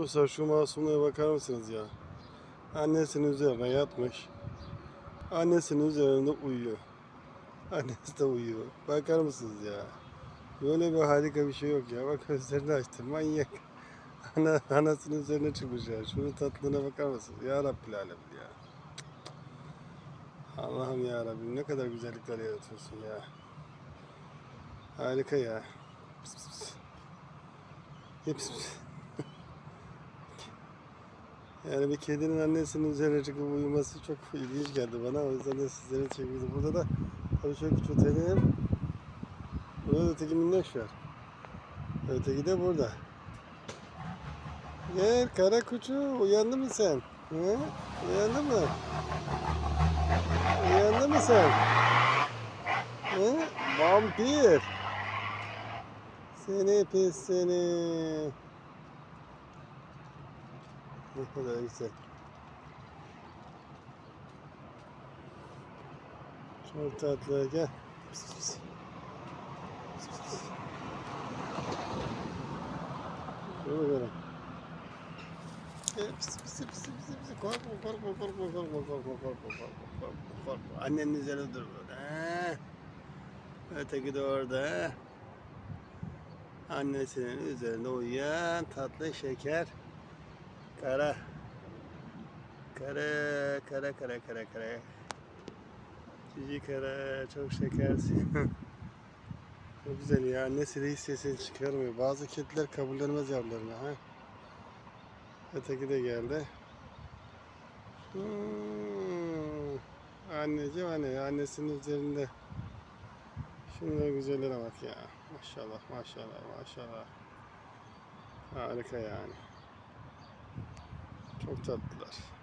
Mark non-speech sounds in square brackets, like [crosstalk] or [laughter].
Dostlar şu masumluğa bakar mısınız ya? Annesinin üzerine yatmış. Annesinin üzerinde uyuyor. [laughs] Annesi de uyuyor. Bakar mısınız ya? Böyle bir harika bir şey yok ya. Bak gözlerini açtı. Manyak. [laughs] Ana, anasının üzerine çıkmış ya. Şunun tatlılığına bakar mısınız? Ya Rabbil Alem ya. Allah'ım ya Rabbim ne kadar güzellikler yaratıyorsun ya. Harika ya. Pıs pıs pıs pıs. Yani bir kedinin annesinin üzerine çıkıp uyuması çok ilginç geldi bana. O yüzden de sizlere çekildi. Burada da tabii şöyle küçültelim. Burada da öteki minnoş var. Öteki de burada. Gel kara kuçu uyandın mı sen? He? Uyandın mı? Uyandın mı sen? He? Vampir. Seni pis seni. Ne kadar güzel. Çok tatlı gel. Pis, pis, pis. Pis, bakalım. Gel, pis, pis, pis, pis, pis. Korkma, korkma, korkma, korkma, korkma, korkma, korkma, korkma, korkma. Annenin üzerine dur ha? Öteki de orada. Annesinin üzerinde uyuyan tatlı şeker. Kara. Kara, kara, kara, kara, kara. Cici kara, çok şekersin. [laughs] çok güzel ya. Annesi de hiç sesini çıkarmıyor. Bazı kediler kabullenmez yavrularını. Ha? Öteki de geldi. Hmm. Anneciğim anne, annesinin üzerinde. Şunların güzelliğine bak ya. Maşallah, maşallah, maşallah. Harika yani. Çok tatlılar.